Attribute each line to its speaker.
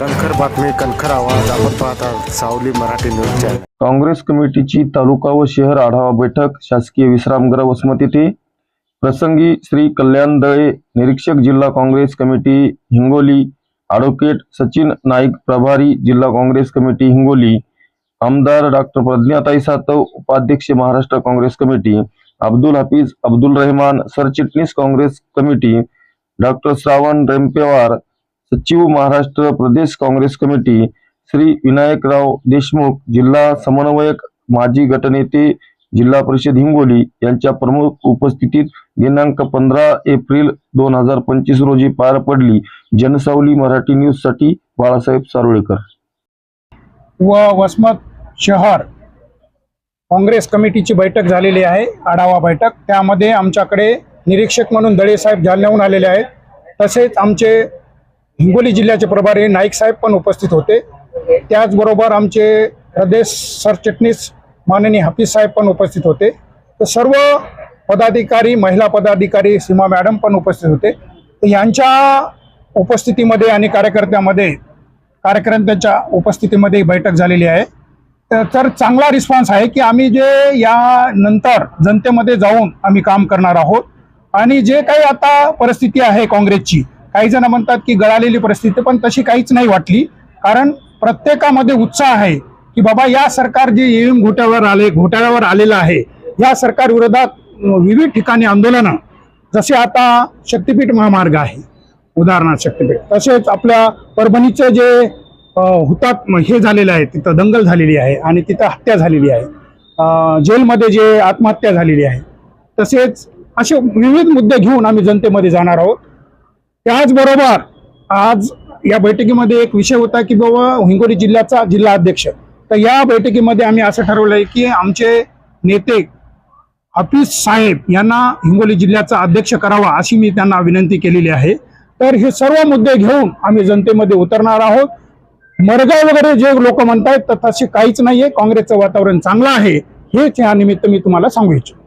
Speaker 1: कणखर बातमी कणखर आवाज. आपण पाहता सावली मराठी न्यूज चॅनल
Speaker 2: काँग्रेस कमिटीची तालुका व शहर आढावा बैठक शासकीय विश्रामगृह वसमत येथे प्रसंगी श्री कल्याण दळे निरीक्षक जिल्हा काँग्रेस कमिटी हिंगोली. ॲडव्होकेट सचिन नाईक प्रभारी जिल्हा काँग्रेस कमिटी हिंगोली. आमदार डॉक्टर प्रज्ञाताई सातव उपाध्यक्ष महाराष्ट्र काँग्रेस कमिटी. अब्दुल हफीज अब्दुल रहमान सरचिटणीस काँग्रेस कमिटी. डॉक्टर श्रावण रेमपेवार सचिव महाराष्ट्र प्रदेश काँग्रेस कमिटी श्री विनायकराव देशमुख जिल्हा समन्वयक माजी गटनेते जिल्हा परिषद हिंगोली यांच्या प्रमुख उपस्थितीत दिनांक पंधरा एप्रिल दोन हजार पंचवीस रोजी पार पडली जनसावली मराठी न्यूजसाठी बाळासाहेब सारोळेकर.
Speaker 3: व वसमत शहर काँग्रेस कमिटीची बैठक झालेली आहे आढावा बैठक. त्यामध्ये आमच्याकडे निरीक्षक म्हणून दळेसाहेब जालन्याहून आलेले आहेत. तसेच आमचे हिंगोली जिल्ह्याचे प्रभारी नाईक साहेब पण उपस्थित होते. त्याचबरोबर आमचे प्रदेश सरचिटणीस माननीय हाफिज साहेब पण उपस्थित होते. तर सर्व पदाधिकारी महिला पदाधिकारी सीमा मॅडम पण उपस्थित होते. तर यांच्या उपस्थितीमध्ये आणि कार्यकर्त्यामध्ये कार्यकर्त्यांच्या उपस्थितीमध्ये ही बैठक झालेली आहे. तर- तर चांगला रिस्पॉन्स आहे की आम्ही जे या नंतर जनतेमध्ये जाऊन आम्ही काम करणार आहोत. आणि जे काही आता परिस्थिती आहे काँग्रेसची काही जण म्हणतात की गळालेली परिस्थिती पण तशी काहीच नाही वाटली. कारण प्रत्येकामध्ये उत्साह आहे की बाबा या सरकार जे येऊन घोट्यावर आले घोटाळ्यावर आलेलं आहे या सरकार विरोधात विविध ठिकाणी आंदोलनं. जसे आता शक्तीपीठ महामार्ग आहे उदाहरणार्थ शक्तीपीठ. तसेच आपल्या परभणीचं जे हुतात्म हुतात हे झालेलं आहे तिथं दंगल झालेली आहे आणि तिथं हत्या झालेली आहे. जेलमध्ये जे आत्महत्या झालेली आहे. तसेच असे विविध मुद्दे घेऊन आम्ही जनतेमध्ये जाणार आहोत. त्याचबरोबर आज या बैठकीमध्ये एक विषय होता की बाबा हिंगोली जिल्ह्याचा जिल्हा अध्यक्ष. तर या बैठकीमध्ये आम्ही असं ठरवलं आहे की आमचे नेते हफीज साहेब यांना हिंगोली जिल्ह्याचा अध्यक्ष करावा अशी मी त्यांना विनंती केलेली आहे. तर हे सर्व मुद्दे घेऊन आम्ही जनतेमध्ये उतरणार आहोत. मरगाव वगैरे जे लोक म्हणतायत तर तसे काहीच नाहीये. काँग्रेसचं वातावरण चांगलं आहे. हेच या निमित्त मी तुम्हाला सांगू इच्छितो.